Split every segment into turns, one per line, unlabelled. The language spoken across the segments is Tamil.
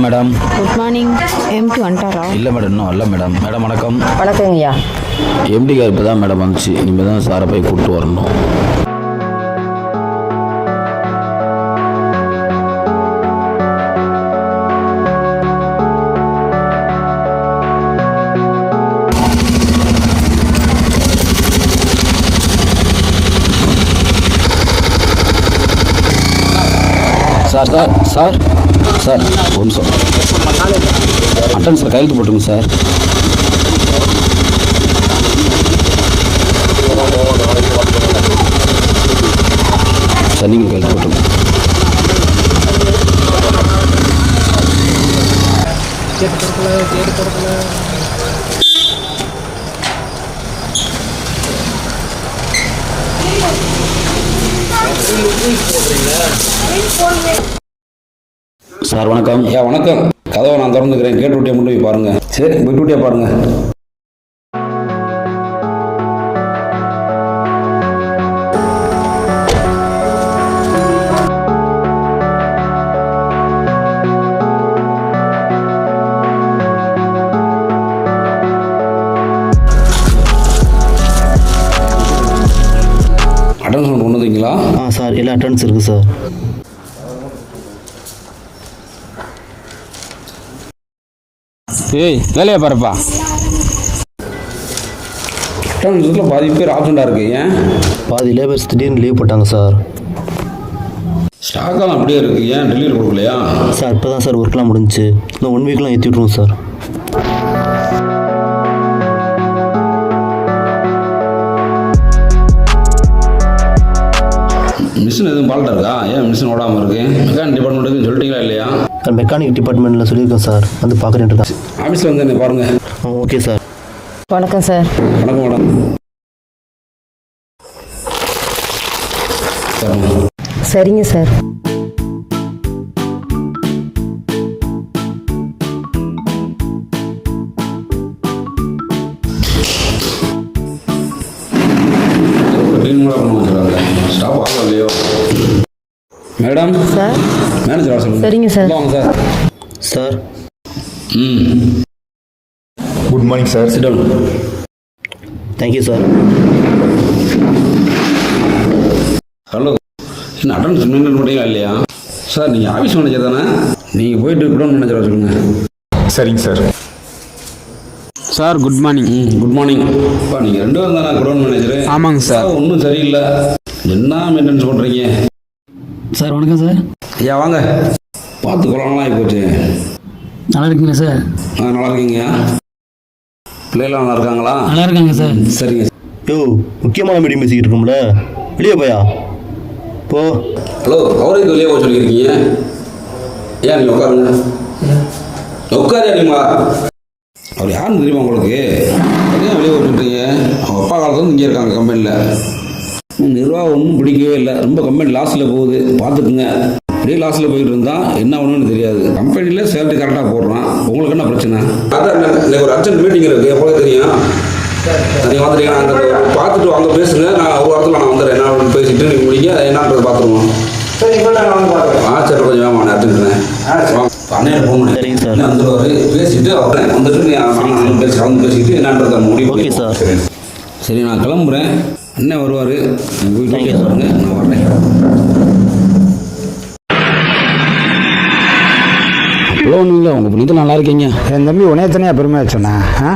வணக்கம் மேடம் குட் மார்னிங்
எம்டி வந்துட்டாரா இல்லை மேடம் இன்னும் இல்லை மேடம் மேடம்
வணக்கம் வணக்கங்கய்யா
எம்டி கார் இப்போ தான் மேடம் வந்துச்சு இனிமேல் தான் சாரை போய் கூப்பிட்டு வரணும் சார் சார் சார் சார் ஒரு அட்டன் சார் கையெழுத்து போட்டுங்க சார் சார் நீங்கள் கையெழுத்து போட்டுங்க போடுறீங்களா சார் வணக்கம் ஏ வணக்கம் கதவை நான் திறந்துக்கிறேன் கேட்டு விட்டே மட்டும் போய் பாருங்க சரி விட்டு விட்டே பாருங்க அட்டன்ஸ் கொண்டு வந்தீங்களா
ஆ சார் எல்லா அட்டன்ஸ் இருக்குது சார்
ஏய் வேலையை பாருப்பா நிமிஷத்தில் பாதி
பேர் ஆப்சண்டாக இருக்கு ஏன் பாதி லேபர்ஸ் திடீர்னு லீவ் போட்டாங்க சார்
ஸ்டாக்கெல்லாம் அப்படியே இருக்கு
ஏன் டெலிவரி கொடுக்கலையா சார் இப்போ தான் சார் ஒர்க்லாம் முடிஞ்சு இன்னும் ஒன் வீக்லாம் ஏற்றி விட்ருவோம் சார்
மிஷின் எதுவும் பால்ட்டா இருக்கா ஏன் மிஷின் ஓடாமல் இருக்கு மெக்கானிக்
டிபார்ட்மெண்ட்டுக்கு சொல்லிட்டீங்களா இல்லையா சார் மெக்கானிக் டிபார்ட்மெண்ட்டில் சொல்லியிருக்கோம் சார் வந்து பார்க்குறேன் ஆஃபீஸில் வந்து பாருங்கள் ஆ ஓகே சார்
வணக்கம்
சார் வணக்கம் மேடம்
சரிங்க சார் மேடம் சார்
மேனேஜர் வர சொல்லுங்க சரிங்க
சார் வாங்க சார் சார்
ம் good morning sir sit
down you sir
hello என்ன அட்டன்ஸ் மெயின்டைன் பண்ணுறீங்களா இல்லையா சார் நீங்கள் ஆஃபீஸ் மேனேஜர் தானே நீங்கள் போயிட்டு குடோன் மேனேஜர் வர சொல்லுங்க
சரிங்க sir sir
good morning good morning இப்போ நீங்கள் ரெண்டு பேரும் தானே குடோன்
மேனேஜர் ஆமாங்க சார்
ஒன்றும் சரியில்லை என்ன மெயின்டெனன்ஸ் பண்ணுறீங்க சார் வணக்கம் சார் ஐயா வாங்க பார்த்து கொரோனாலாம் ஆகி போச்சு நல்லா இருக்கீங்க சார் ஆ நல்லா இருக்கீங்க பிள்ளைகளாம் நல்லா இருக்காங்களா
நல்லா இருக்காங்க சார்
சரிங்க யோ முக்கியமான மீடியம் பேசிக்கிட்டு இருக்கோம்ல வெளியே போயா போ ஹலோ அவருக்கு வெளியே போக சொல்லியிருக்கீங்க ஏன் நீங்கள் உட்காருங்க உட்காரு நீங்களா அவர் யாருன்னு தெரியுமா உங்களுக்கு ஏன் வெளியே போக அவங்க அப்பா காலத்துலேருந்து இங்கே இருக்காங்க கம்பெனியில் நிர்வாகம் ஒன்றும் பிடிக்கவே இல்லை ரொம்ப கம்பெனி லாஸில் போகுது பார்த்துக்குங்க அப்படியே லாஸில் போயிட்டு இருந்தால் என்ன ஒன்றுன்னு தெரியாது கம்பெனியில் சேலரி கரெக்டாக போடுறான் உங்களுக்கு என்ன பிரச்சனை அதான் இன்னைக்கு ஒரு அர்ஜென்ட் மீட்டிங் இருக்குது எப்போ தெரியும் நீங்கள் நான் அந்த பார்த்துட்டு வாங்க பேசுங்க நான் ஒரு இடத்துல நான் வந்துடுறேன் என்ன பேசிட்டு நீங்கள் முடிங்க என்னன்றது பார்த்துருவோம் ஆ சரி கொஞ்சம் வேமா அர்ஜென்ட்டுண்ணே பேசிட்டு வந்துட்டு பேசி பேசிட்டு என்னன்றதை
முடிவு
சரி நான் கிளம்புறேன் அண்ணன் வருவார் வீட்டுக்கே சொல்லுங்கள் நான் வரேன் ஒன்றும் இல்லை உங்கள் புனித நல்லா இருக்கீங்க என் தம்பி உனே தனியாக பெருமையாக வச்சேண்ணா ஆ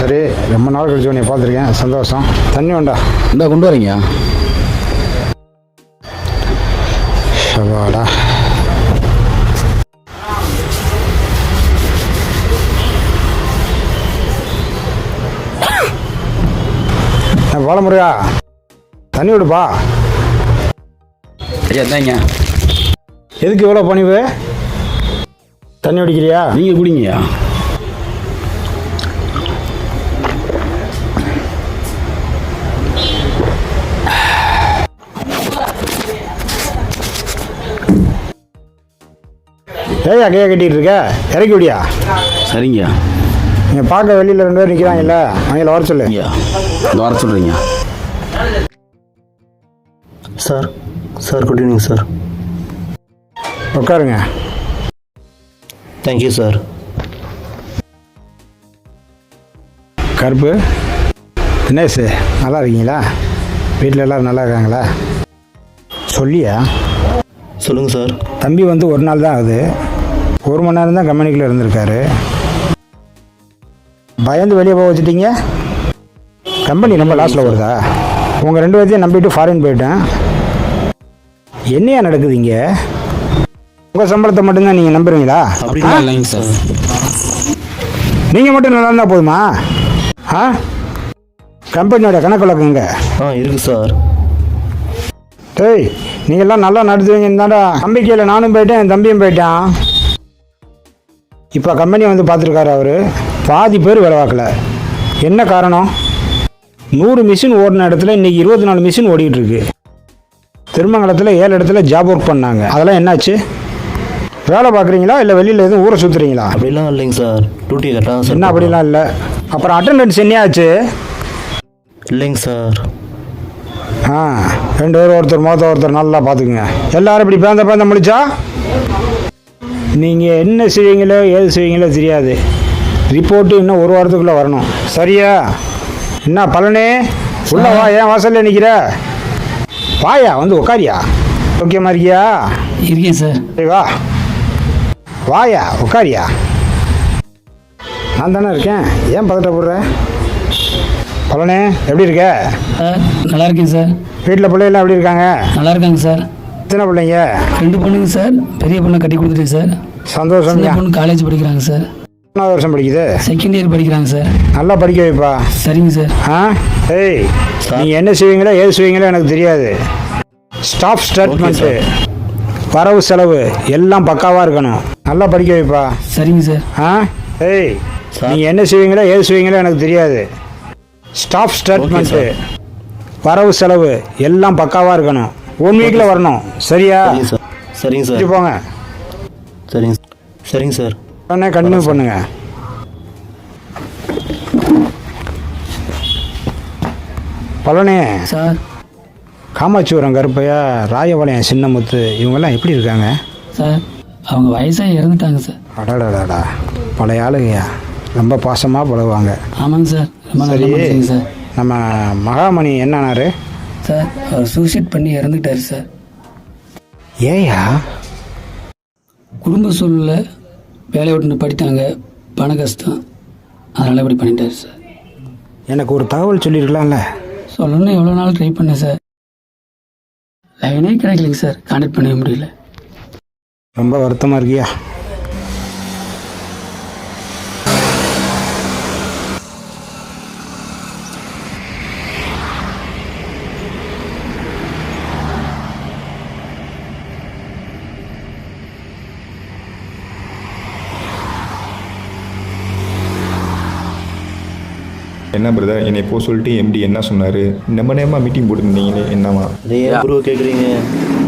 சரி ரொம்ப நாள் கழிச்சு உன்னை பார்த்துருக்கேன் சந்தோஷம் தண்ணி உண்டா இந்தா கொண்டு வரீங்க சவாடா பாலமுறையா தண்ணி விடுப்பா ஐயா தாங்க எதுக்கு இவ்வளோ பணிவு தண்ணி குடிக்கிறியா நீங்கள் குடிங்கய்யா ஏயா கையை கட்டிகிட்டு இருக்க இறக்கி விடியா சரிங்கய்யா நீங்கள் பார்க்க வெளியில் ரெண்டு பேர் நிற்கிறாங்கல்ல அவங்கள வர சொல்லுங்கய்யா
இந்த வர சொல்கிறீங்க sir sir good evening sir உட்காருங்க தேங்க்யூ சார்
கருப்பு தினேஷ் நல்லா இருக்கீங்களா வீட்டில் எல்லோரும் நல்லா இருக்காங்களா சொல்லியா சொல்லுங்கள் சார் தம்பி வந்து ஒரு நாள் தான் ஆகுது ஒரு மணி நேரம் தான் கம்பெனிக்குள்ளே இருந்திருக்காரு பயந்து வெளியே போக வச்சுட்டீங்க கம்பெனி ரொம்ப லாஸில் வருதா உங்கள் ரெண்டு பேர்த்தையும் நம்பிட்டு ஃபாரின் போயிட்டேன் என்னையா நடக்குது இங்கே உங்கள் சம்பளத்தை மட்டும்தான் நீங்கள் நம்புறீங்களா சார் நீங்கள் மட்டும் நல்லா இருந்தால் போதுமா ஆ கம்பெனியோட
கணக்கு வழக்குங்க ஆ இருக்கு சார்
டேய் நீங்கள்லாம் நல்லா நடத்துவீங்கன்னு தாண்டா நம்பிக்கையில் நானும் போயிட்டேன் என் தம்பியும் போயிட்டான் இப்போ கம்பெனி வந்து பார்த்துருக்காரு அவர் பாதி பேர் வேலை என்ன காரணம் நூறு மிஷின் ஓடின இடத்துல இன்றைக்கி இருபத்தி நாலு மிஷின் ஓடிட்டுருக்கு திருமங்கலத்தில் ஏழு இடத்துல ஜாப் ஒர்க் பண்ணாங்க அதெல்லாம் என்னாச்சு வேலை பார்க்குறீங்களா இல்லை வெளியில் எதுவும் ஊரை சுற்றுறீங்களா
அப்படிலாம் இல்லைங்க சார் டியூட்டி கரெக்டாக
என்ன அப்படிலாம் இல்லை அப்புறம் அட்டண்டன்ஸ் என்ன ஆச்சு
இல்லைங்க சார்
ஆ ரெண்டு பேரும் ஒருத்தர் மொத்த ஒருத்தர் நல்லா பார்த்துக்குங்க எல்லாரும் இப்படி பேந்த பேந்த முடிச்சா நீங்கள் என்ன செய்வீங்களோ ஏது செய்வீங்களோ தெரியாது ரிப்போர்ட்டு இன்னும் ஒரு வாரத்துக்குள்ளே வரணும் சரியா என்ன பழனி உள்ள வா ஏன் வாசல்ல நினைக்கிற வாயா வந்து உட்காரியா ஓகேமா இருக்கியா
இருக்கேன் சார் வா
வாயா உட்காரியா நான் தானே இருக்கேன் ஏன் பதட்ட போடுற பழனி எப்படி இருக்க நல்லா இருக்கேன் சார்
வீட்டில் பிள்ளைகள்லாம் எப்படி இருக்காங்க நல்லா
இருக்காங்க சார் எத்தனை பிள்ளைங்க
ரெண்டு பொண்ணுங்க சார் பெரிய பொண்ணை கட்டி கொடுத்துட்டேன் சார் சந்தோஷம் பொண்ணு காலேஜ் படிக்கிறாங்க சார்
மூணாவது வருஷம் படிக்குது
செகண்ட் இயர் படிக்கிறாங்க சார்
நல்லா படிக்க வைப்பா சரிங்க சார் ஆ ஏய் நீங்கள் என்ன செய்வீங்களோ ஏது செய்வீங்களோ எனக்கு தெரியாது ஸ்டாஃப் ஸ்டேட்மெண்ட்டு வரவு செலவு எல்லாம் பக்காவாக இருக்கணும் நல்லா
படிக்க வைப்பா சரிங்க
சார் ஆ ஏய் நீங்கள் என்ன செய்வீங்களோ ஏது செய்வீங்களோ எனக்கு தெரியாது ஸ்டாஃப் ஸ்டேட்மெண்ட்டு வரவு செலவு எல்லாம் பக்காவாக இருக்கணும் ஒன் வீக்கில் வரணும் சரியா
சரிங்க சார் போங்க சரிங்க சார்
சரிங்க சார் உடனே கண்டினியூ பண்ணுங்கள் பழனி சார் காமாட்சிபுரம் கருப்பையா ராயபாளையம் சின்னமுத்து இவங்கெல்லாம் எப்படி இருக்காங்க
சார் அவங்க வயசாக இறந்துட்டாங்க
சார் அடாடாடாடா பழைய ஆளுங்கய்யா ரொம்ப பாசமாக பழகுவாங்க ஆமாங்க சார் சரி. சார் நம்ம மகாமணி
என்னானாரு சார் அவர் சூசைட் பண்ணி இறந்துட்டார் சார் ஏயா குடும்ப சூழ்நிலை வேலையை விட்டு படித்தாங்க பண கஷ்டம் அதனால் இப்படி பண்ணிட்டார் சார்
எனக்கு ஒரு தகவல் சொல்லியிருக்கலாம்ல
சொல்லணும்னு எவ்வளோ நாள் ட்ரை பண்ணேன் சார் லைனே கிடைக்கலைங்க சார் கான்டெக்ட் பண்ணவே முடியல
ரொம்ப வருத்தமாக இருக்கியா
என்ன பிரதர் என்னை இப்போ சொல்லிட்டு எம்டி என்ன சொன்னார் நம்ம நேரமாக மீட்டிங் போட்டுருந்தீங்களே என்னவா
நீங்கள் ப்ரோ கேட்குறீங்க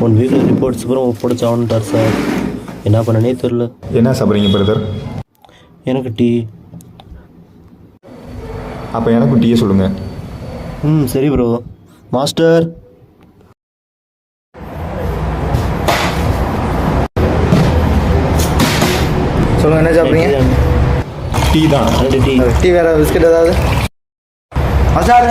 ஒன் வீக்கில் ரிப்போர்ட்ஸ் கூட ஆகணுட்டார் சார் என்ன பண்ணனே தெரில என்ன
சாப்பிட்றீங்க பிரதர் எனக்கு டீ அப்போ எனக்கும் டீயே
சொல்லுங்க ம் சரி ப்ரோ மாஸ்டர் சொல்லுங்கள் என்ன சாப்பிட்றீங்க டீ தான் டீ டீ வேறு பிஸ்கட் ஏதாவது பஜார்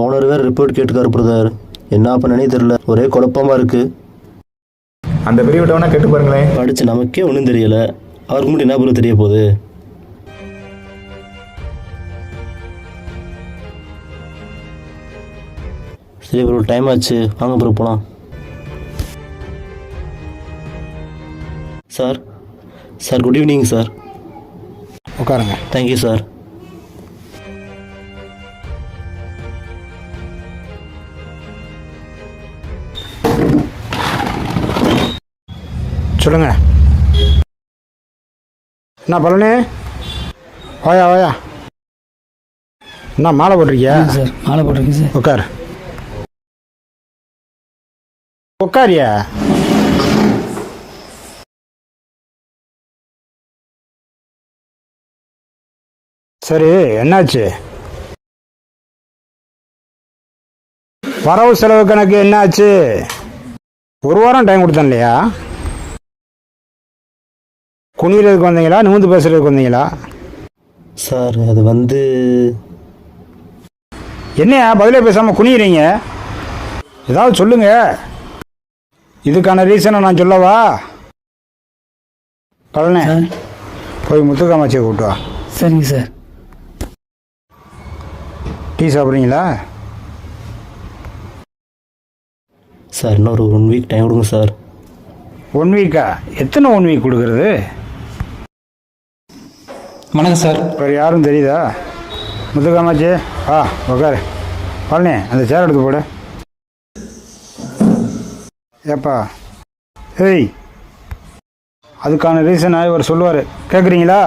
ஓனர் வேறு ரிப்போர்ட் கேட்டுக்காரு பிரதர் என்ன பண்ணனே தெரியல ஒரே குழப்பமாக இருக்குது
அந்த பெரிய விட்டவனா கேட்டு பாருங்களேன்
படிச்சு நமக்கே ஒன்றும் தெரியல அவருக்கு மட்டும் என்ன பொருள் தெரிய போகுது சரி ப்ரோ டைம் ஆச்சு வாங்க ப்ரோ போகலாம் sir sir good evening sir உட்காருங்க தேங்க்யூ சார்
சொல்லுங்க என்ன பழனி ஓயா ஓயா என்ன
மாலை போட்டிருக்கியா சார் மாலை போட்டிருக்கேன் சார் உட்கார்
உக்காரியா சரி என்னாச்சு வரவு செலவு கணக்கு என்னாச்சு ஒரு வாரம் டைம் கொடுத்தேன் இல்லையா குனிகிறதுக்கு வந்தீங்களா நிமிந்து பேசுகிறதுக்கு வந்தீங்களா
சார் அது வந்து
என்னையா பதிலே பேசாமல் குனியிறீங்க ஏதாவது சொல்லுங்க இதுக்கான ரீசனை நான் சொல்லவா பழனே போய் முத்துக்காமாச்சியை
கூப்பிட்டு வா சரிங்க சார்
டீ சாப்பிட்றீங்களா
சார் இன்னொரு ஒன் வீக் டைம் கொடுங்க சார்
ஒன் வீக்கா எத்தனை ஒன் வீக் கொடுக்குறது வணக்கம் சார் வேறு யாரும் தெரியுதா முத்துக்காமாச்சி ஆ உக்காரு பழனி அந்த சேர் எடுத்து போடு ஏப்பா ஏய் அதுக்கான ரீசனை இவர் சொல்லுவார் கேட்குறீங்களா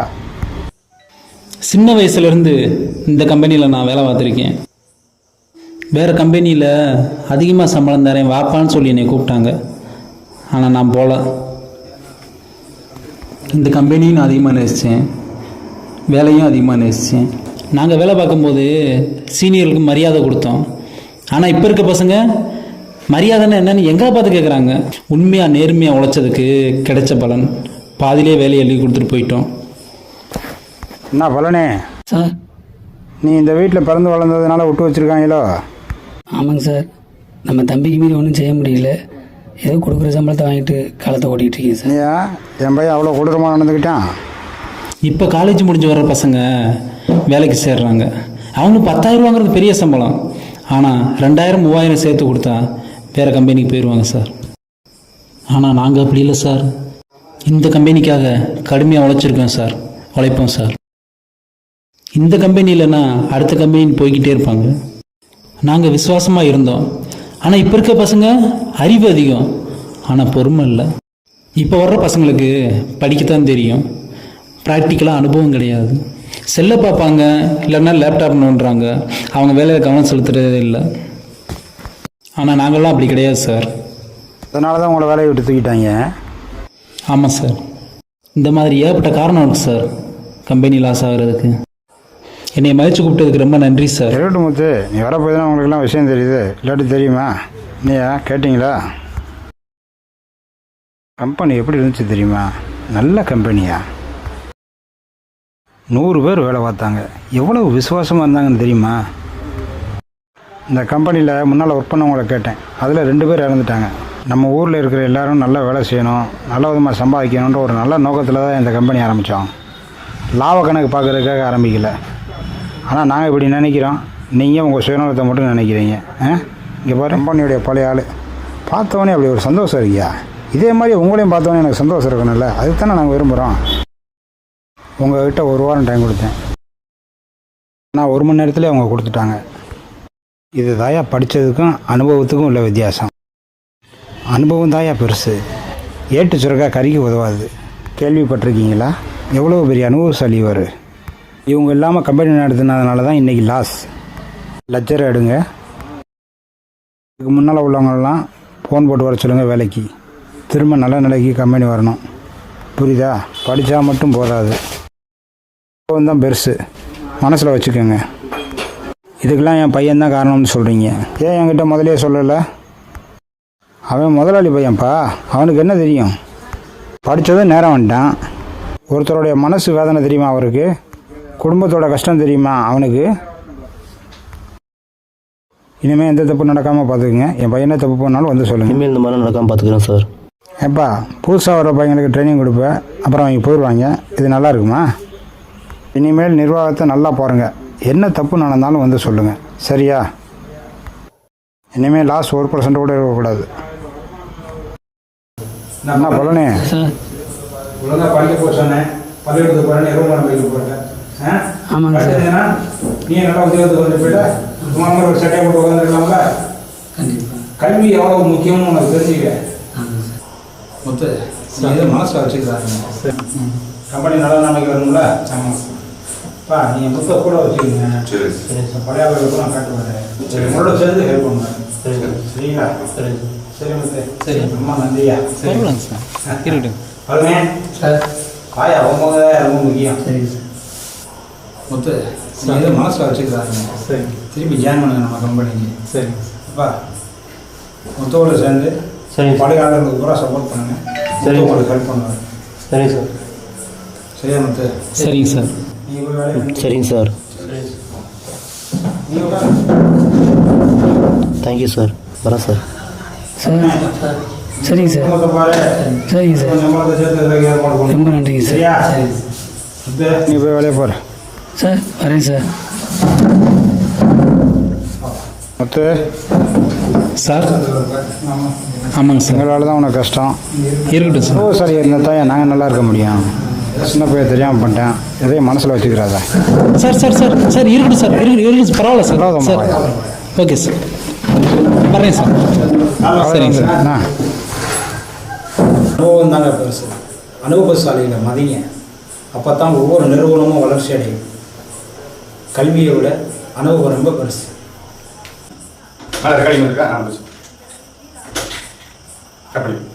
சின்ன வயசுலேருந்து இந்த கம்பெனியில் நான் வேலை பார்த்துருக்கேன் வேறு கம்பெனியில் அதிகமாக சம்பளம் தரேன் வாப்பான்னு சொல்லி என்னை கூப்பிட்டாங்க ஆனால் நான் போகல இந்த கம்பெனியும் நான் அதிகமாக நேசித்தேன் வேலையும் அதிகமாக நேசித்தேன் நாங்கள் வேலை பார்க்கும்போது சீனியர்களுக்கு மரியாதை கொடுத்தோம் ஆனால் இப்போ இருக்க பசங்க மரியாதைன்னு என்னென்னு எங்கே பார்த்து கேட்குறாங்க உண்மையாக நேர்மையாக உழைச்சதுக்கு கிடைச்ச பலன் பாதிலே வேலையை எழுதி கொடுத்துட்டு
போயிட்டோம் என்ன பலனே சார் நீ இந்த வீட்டில் பிறந்து வளர்ந்ததுனால விட்டு வச்சுருக்காங்களோ
ஆமாங்க சார் நம்ம தம்பிக்கு மீறி ஒன்றும் செய்ய முடியல ஏதோ கொடுக்குற சம்பளத்தை வாங்கிட்டு காலத்தை ஓட்டிகிட்டு இருக்கீங்க சார்
என் பையன் அவ்வளோ கொடூரமாக நடந்துக்கிட்டான்
இப்போ காலேஜ் முடிஞ்சு வர்ற பசங்க வேலைக்கு சேர்றாங்க பத்தாயிரம் பத்தாயிரரூவாங்கிறது பெரிய சம்பளம் ஆனால் ரெண்டாயிரம் மூவாயிரம் சேர்த்து கொடுத்தா வேறு கம்பெனிக்கு போயிடுவாங்க சார் ஆனால் நாங்கள் அப்படி இல்லை சார் இந்த கம்பெனிக்காக கடுமையாக உழைச்சிருக்கோம் சார் உழைப்போம் சார் இந்த கம்பெனி இல்லைன்னா அடுத்த கம்பெனின்னு போய்கிட்டே இருப்பாங்க நாங்கள் விசுவாசமாக இருந்தோம் ஆனால் இப்போ இருக்க பசங்க அறிவு அதிகம் ஆனால் பொறுமை இல்லை இப்போ வர்ற பசங்களுக்கு படிக்கத்தான் தெரியும் ப்ராக்டிக்கலாக அனுபவம் கிடையாது செல்லை பார்ப்பாங்க இல்லைன்னா லேப்டாப் நோண்டுறாங்க அவங்க வேலையில் கவனம் செலுத்துறதே இல்லை ஆனால் நாங்களாம் அப்படி கிடையாது சார்
அதனால தான் உங்களை வேலையை விட்டு
தூக்கிட்டாங்க ஆமாம் சார் இந்த மாதிரி ஏகப்பட்ட காரணம் இருக்குது சார் கம்பெனி லாஸ் ஆகிறதுக்கு என்னை மதிச்சு
கூப்பிட்டதுக்கு ரொம்ப நன்றி சார் கேட்டு முத்து நீ வர போய் உங்களுக்குலாம் விஷயம் தெரியுது இல்லாட்டி தெரியுமா நீயா கேட்டிங்களா கம்பெனி எப்படி இருந்துச்சு தெரியுமா நல்ல கம்பெனியா நூறு பேர் வேலை பார்த்தாங்க எவ்வளவு விசுவாசமாக இருந்தாங்கன்னு தெரியுமா இந்த கம்பெனியில் முன்னால் ஒர்க் பண்ணவங்கள கேட்டேன் அதில் ரெண்டு பேர் இறந்துட்டாங்க நம்ம ஊரில் இருக்கிற எல்லோரும் நல்லா வேலை செய்யணும் நல்ல விதமாக சம்பாதிக்கணுன்ற ஒரு நல்ல நோக்கத்தில் தான் இந்த கம்பெனி ஆரம்பித்தோம் லாப கணக்கு பார்க்குறதுக்காக ஆரம்பிக்கல ஆனால் நாங்கள் இப்படி நினைக்கிறோம் நீங்கள் உங்கள் சுயநலத்தை மட்டும் நினைக்கிறீங்க ஆ இங்கே பாரு கம்பெனியுடைய பழைய ஆள் பார்த்தோன்னே அப்படி ஒரு சந்தோஷம் இருக்கியா இதே மாதிரி உங்களையும் பார்த்தோன்னே எனக்கு சந்தோஷம் இருக்கணும்ல அதுக்கு தானே நாங்கள் விரும்புகிறோம் உங்கள்கிட்ட ஒரு வாரம் டைம் கொடுத்தேன் ஆனால் ஒரு மணி நேரத்தில் அவங்க கொடுத்துட்டாங்க இது தாயா படித்ததுக்கும் அனுபவத்துக்கும் உள்ள வித்தியாசம் அனுபவம் தாயா பெருசு ஏட்டு சுரக்கா கறிக்கு உதவாது கேள்விப்பட்டிருக்கீங்களா எவ்வளோ பெரிய அனுபவசாலி இவர் இவங்க இல்லாமல் கம்பெனி நடத்தினதுனால தான் இன்றைக்கி லாஸ் லட்சர் எடுங்க இதுக்கு முன்னால் உள்ளவங்கெல்லாம் ஃபோன் போட்டு வர சொல்லுங்கள் வேலைக்கு திரும்ப நல்ல நிலைக்கு கம்பெனி வரணும் புரியுதா படித்தா மட்டும் போதாது தான் பெருசு மனசில் வச்சுக்கோங்க இதுக்கெல்லாம் என் பையன்தான் காரணம்னு சொல்கிறீங்க ஏன் என்கிட்ட முதலே சொல்லலை அவன் முதலாளி பையன்ப்பா அவனுக்கு என்ன தெரியும் படித்ததும் நேரம் வந்துட்டான் ஒருத்தருடைய மனசு வேதனை தெரியுமா அவருக்கு குடும்பத்தோட கஷ்டம் தெரியுமா அவனுக்கு இனிமேல் எந்த தப்பு நடக்காமல் பார்த்துக்குங்க என் பையனை தப்பு
பண்ணாலும் வந்து சொல்லுங்கள் இனிமேல் இந்த மாதிரி நடக்காமல்
பார்த்துக்கிறேன் சார் ஏப்பா புதுசாக வர பையனுக்கு ட்ரைனிங் கொடுப்பேன் அப்புறம் அவங்க போயிடுவாங்க இது நல்லா இருக்குமா இனிமேல் நிர்வாகத்தை நல்லா பாருங்கள் என்ன தப்பு நடந்தாலும் வந்து சொல்லுங்கள் சரியா இனிமேல் லாஸ்ட் ஒரு பர்சன்ட் கூட இருக்கக்கூடாது என்ன பழனே நான் கல்வி எவ்வளவு முக்கியம்னு உனக்கு தெரிஞ்சுக்க
மொத்த வச்சுக்கிறாங்க
கம்பெனி நல்ல நாளைக்கு வரணும்ல பா நீங்கள் புக்கை கூட வச்சுக்கோங்க சரி சரி சார் பழைய அவர்களுக்கும் நான் காட்டு வரேன் சரி உங்களோட சேர்ந்து ஹெல்ப் பண்ணுவேன் சரி சரிங்களா சரி சரி மிஸ்டர் சரி ரொம்ப நன்றியா சரி சார் இருக்கட்டும் பழமே சார் ஆயா அவங்க ரொம்ப முக்கியம் சரிங்க சார் மொத்த எதுவும் மனசில் வச்சுக்கிறாங்க சரி திரும்பி ஜாயின் பண்ணுங்க நம்ம கம்பெனிக்கு சரி அப்பா மொத்தோட சேர்ந்து சரி பழைய ஆளுங்களுக்கு பூரா சப்போர்ட் பண்ணுங்கள் சரி உங்களுக்கு ஹெல்ப் பண்ணுவேன் சரி சார் சரியா மொத்த சரிங்க சார்
சரிங்க சார் தேங்க் யூ சார் வரேன் சார்
சார் சரிங்க சார் சரிங்க சார் ரொம்ப நன்றிங்க சார்
நீ போய் வேலையை போகிற
சார் வரேன் சார் மற்ற சார்
ஆமாங்க சார் எங்களால் தான் உனக்கு கஷ்டம் இருக்கட்டும் சார் ஓ சார் இருந்தால் தான் நாங்கள் நல்லா இருக்க முடியும் சின்ன பையன் தெரியாமல் பண்ணிட்டேன் எதையும் மனசில் வச்சுக்கிறாதா
சார் சார் சார் சார் இருக்கட்டும் சார் இருக்கு இருக்கு பரவாயில்ல சார் சார் ஓகே சார் வரேன் சார் சரிங்க சார் அனுபவம் தாங்க பெருசு அனுபவசாலையில் மதிங்க அப்போ தான் ஒவ்வொரு நிறுவனமும் வளர்ச்சி அடையும் கல்வியை விட அனுபவம் ரொம்ப பெருசு இருக்கா கட்